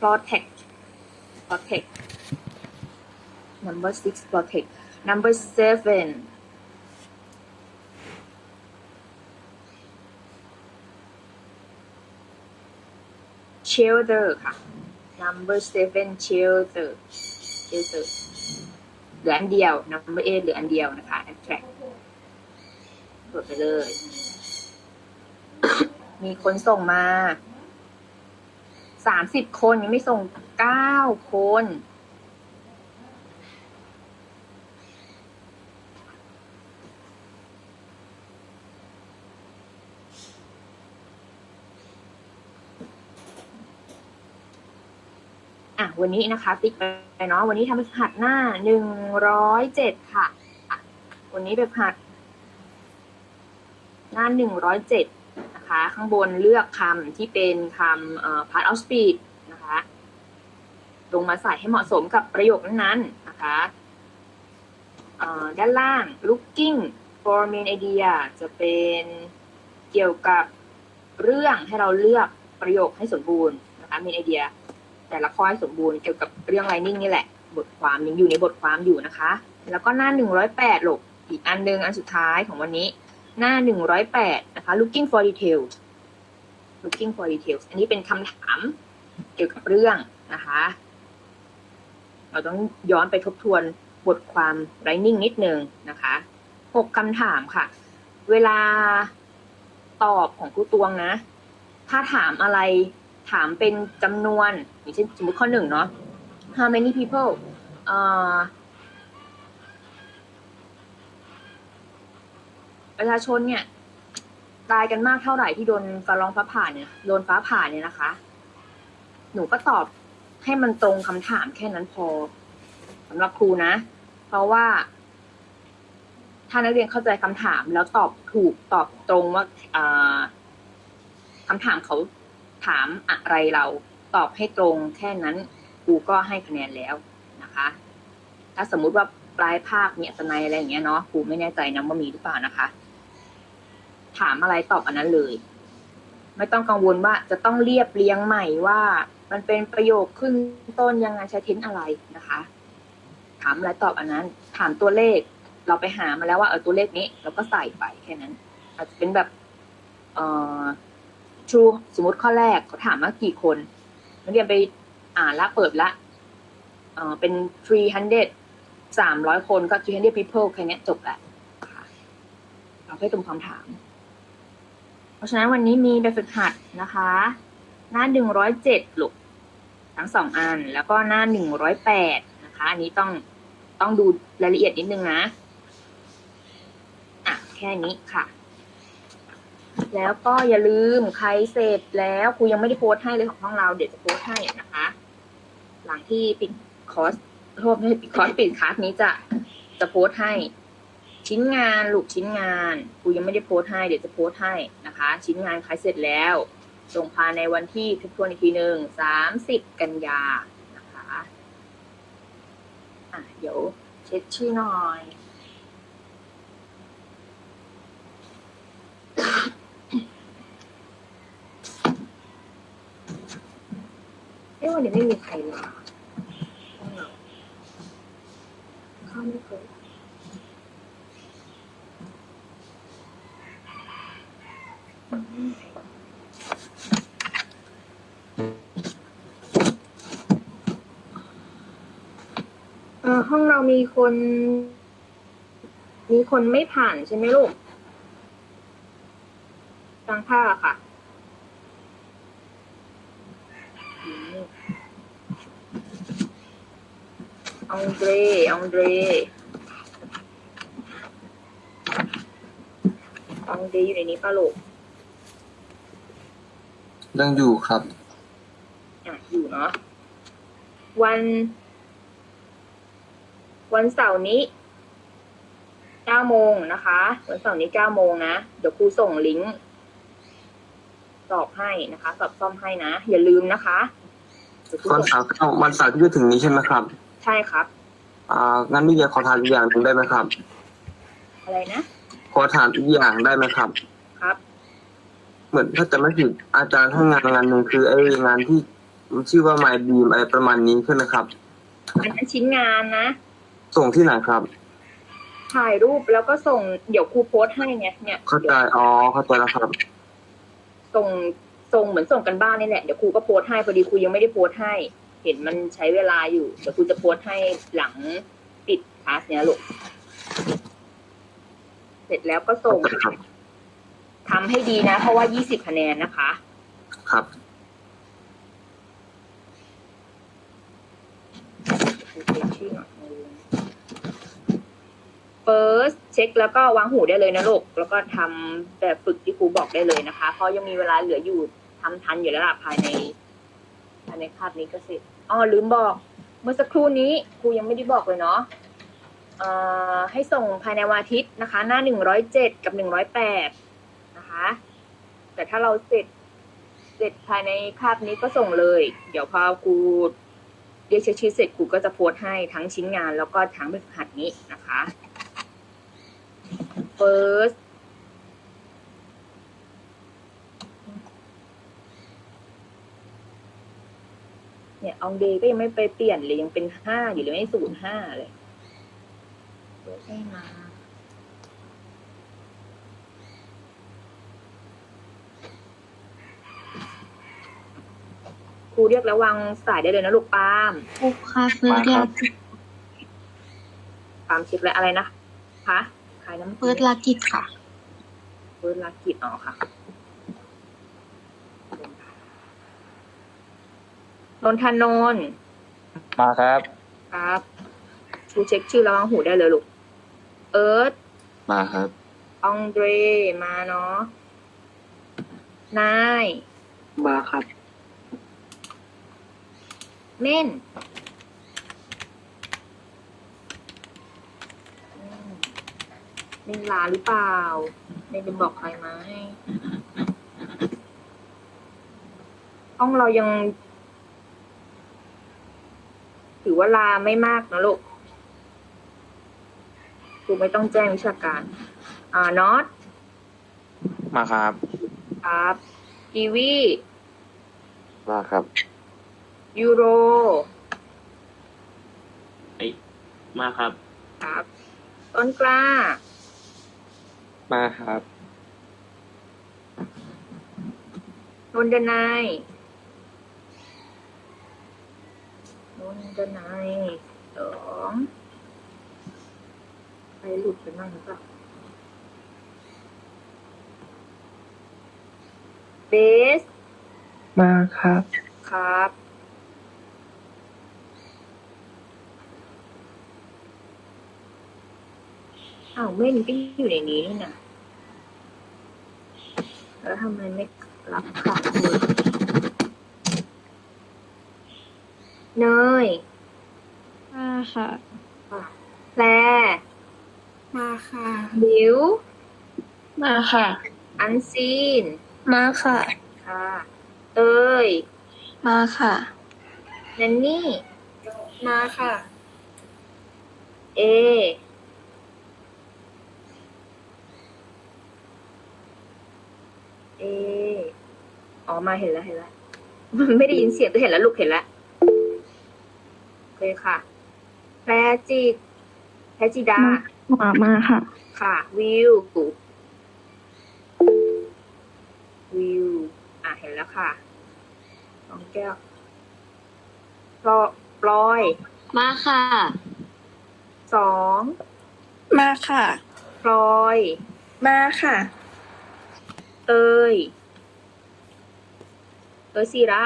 protect protect number six protect number seven shelter ค่ะ number seven shelter shelter เหลืออันเดียว number eight เหลืออันเดียวนะคะ attract กดไปเลย มีคนส่งมา สามสิบคนยังไม่ส่งเก้าคน อะ วันนี้นะคะ ติ๊กไปเนาะวันนี้ทำเป็นหัดหน้าหนึ่งร้อยเจ็ดค่ะ วันนี้เป็นหัด หน้าหนึ่งร้อยเจ็ด นะคะ ข้างบนเลือกคำที่เป็นคำ part of speech นะคะ ลงมาใส่ให้เหมาะสมกับประโยคนั้นๆนะคะด้านล่าง looking for main idea จะเป็นเกี่ยวกับเรื่องให้เราเลือกประโยคให้สมบูรณ์นะคะ main idea แต่ละข้อให้สมบูรณ์เกี่ยวกับเรื่อง lining นี่แหละ บทความยังอยู่ในบทความอยู่นะคะ แล้วก็หน้าหนึ่งร้อยแปดหลกอีกอันหนึงอันสุดท้ายของวันนี้ หน้าหนึ่งร้อยแปดนะคะ looking for details looking for details อันนี้เป็นคำถามเกี่ยวกับเรื่องนะคะ เราต้องย้อนไปทบทวนบทความ writing นิดนึงนะคะหกคำถามค่ะ เวลาตอบของครูตวงนะ ถ้าถามอะไรถามเป็นจำนวน อย่างเช่นสมมติข้อหนึ่งเนาะ how many people เประชาชนเนี่ย ตายกันมากเท่าไหร่ที่โดนฟ้าร้องฟ้าผ่าเนี่ยโดนฟ้าผ่าเนี่ยนะคะ หนูก็ตอบให้มันตรงคำถามแค่นั้นพอสำหรับครูนะ เพราะว่า ถ้านักเรียนเข้าใจคำถามแล้วตอบถูกตอบตรงว่าอ่าคำถามเขาถามอะไรเราตอบให้ตรงแค่นั้นครูก็ให้คะแนนแล้วนะคะ ถ้าสมมุติว่าปลายภาคมีอัตนัยอะไรอย่างเงี้ยเนาะครูไม่แน่ใจนะว่ามีหรือเปล่านะคะ ถามอะไรตอบอันนั้นเลย ไม่ต้องกังวลว่าจะต้องเรียบเรียงใหม่ว่า มันเป็นประโยคขึ้นต้นยังไงใช้เทนอะไรนะคะ ถามอะไรตอบอันนั้น ถามตัวเลข เราไปหามาแล้วว่าเออตัวเลขนี้เราก็ใส่ไปแค่นั้น อาจจะเป็นแบบเอ่อ true สมมติข้อแรกเขาถามว่ากี่คนนักเรียนไปอ่านละเปิดละเอ่อเป็น300สามร้อยคนก็300 people แค่เนี้ยจบละค่ะเราให้ตรงคำถาม เพราะฉะนั้นวันนี้มีแบบฝึกหัดนะคะ หน้าหนึ่งร้อยเจ็ดลูกทั้งสองอัน แล้วก็หน้าหนึ่งร้อยแปดนะคะ อันนี้ต้องต้องดูรายละเอียดนิดนึงนะอะแค่นี้ค่ะ แล้วก็อย่าลืมใครเสร็จแล้วครูยังไม่ได้โพสต์ให้เลยของห้องเราเดี๋ยวจะโพสต์ให้นะคะ หลังที่ปิดคอร์สโทษไม่ปิดคอร์สปิดคลาสนี้จะจะโพสต์ให้ ชิ้นงานลูกชิ้นงานครูยังไม่ได้โพสให้เดี๋ยวจะโพสให้นะคะ ชิ้นงานใครเสร็จแล้ว ส่งภายในวันที่ทบทวนอีกทีหนึ่งสามสิบกันยานะคะอะเดี๋ยวเช็ดชื่อหน่อยเอ้วันนี้ไม่มีใครมาห้องเราเข้าไม่เคย ห้องเรามีคน มีคนไม่ผ่านใช่ไหมลูกตังผ้าค่ะอืมองเดรองเดรองเดรอยู่ในนี้ป่ะลูกยังอยู่ครับ อะ อยู่เนาะวัน วันเสาร์นี้เก้าโมงนะคะ วันเสาร์นี้เก้าโมงนะ เดี๋ยวครูส่งลิงก์สอบให้นะคะสอบซ่อมให้นะ อย่าลืมนะคะเดี๋ยวครูวันส่งเสาร์วันเสาร์ที่จะถึงนี้ใช่ไหมครับ ใช่ครับ อ่างั้นนี่เดียขอถามอีกอย่างหนึ่งได้ไหมครับ อะไรนะขอถามอีกอย่างได้ไหมครับ ครับ เหมือนถ้าจะไม่ผิดอาจารย์ให้งานงานหนึ่งคือไอ้งานที่มันชื่อว่า My Beam อะไรประมาณนี้ใช่ไหมครับอันนั้นชิ้นงานนะ ส่งที่ไหนครับ ถ่ายรูปแล้วก็ส่งเดี๋ยวครูโพสต์ให้ไงเนี่ยเข้าใจอ๋อเข้าใจแล้วครับ ส่งส่งเหมือนส่งกันบ้านนี่แหละเดี๋ยวครูก็โพสต์ให้พอดีครูยังไม่ได้โพสต์ให้ เห็นมันใช้เวลาอยู่เดี๋ยวครูจะโพสต์ให้หลังปิดคลาสเนี้ยลูกเสร็จแล้วก็ส่งครับทำให้ดีนะ เพราะว่า 20 คะแนนนะคะ ครับ first เช็คแล้วก็วางหูได้เลยนะลูกแล้วก็ทำแบบฝึกที่ครูบอกได้เลยนะคะ เพราะยังมีเวลาเหลืออยู่ทำทันอยู่แล้วล่ะภายในภายในคาบนี้ก็เสร็จอ๋อลืมบอก เมื่อสักครู่นี้ครูยังไม่ได้บอกเลยเนาะเอ่อให้ส่งภายในวันอาทิตย์นะคะ หน้าหนึ่งร้อยเจ็ดกับหนึ่งร้อยแปดนะคะ แต่ถ้าเราเสร็จเสร็จภายในคาบนี้ก็ส่งเลย เดี๋ยวพอครูเรียกเช็คชื่อเสร็จครูก็จะโพสต์ให้ทั้งชิ้นงานแล้วก็ทั้งแบบฝึกหัดนี้นะคะ first เนี่ยอองเดย์ก็ยังไม่ไปเปลี่ยนเลยยังเป็นห้าอยู่เลยไม่ศูนย์ห้าเลยเปิดให้มาครูเรียกแล้ววางสายได้เลยนะลูกปาล์มครูคะเฟิร์สลาปาล์มเช็คแล้วอะไรนะคะ ใครน้ำเฟิร์สลากิจค่ะ เฟิร์สลากิจอ๋อค่ะนนทนนท์มาครับ ครับครูเช็คชื่อแล้ววางหูได้เลยลูก เอิร์ธมาครับ อองเดรมาเนาะ นาย มาครับ เม่นอืม เม่นลาหรือเปล่าเม่นเป็นบอกใครไหมห้องเรายัง ถือว่าลาไม่มากนะลูกครูไม่ต้องแจ้งวิชาการ อ่านอตมาครับ ครับกีวีมาครับ ยูโรมาครับ ครับ ต้นกล้า มาครับนนทนายนนทนายสองไปหลุดไปมั่งหรือเปล่าเบส มาครับ ครับ อ้าวเม่นก็อยู่ในนี้นี่นะแล้วทำไมไม่รับขับเลยเนยมาค่ะ แพรมาค่ะ บิว มาค่ะ อันซีน มาค่ะ ค่ะ เอ้ย มาค่ะแนนนี่ มาค่ะ เอ เออ๋อมาเห็นแล้วเห็นแล้วไม่ได้ยินเสียงแต่เห็นแล้วลูกเห็นแล้วโอเคค่ะ แพรจิตแพรจิดา มามาค่ะ ค่ะ วิววิว อะเห็นแล้วค่ะน้องแก้วปลอปลอย มาค่ะ สอง มาค่ะพลอย มาค่ะ เตยเตยศิระ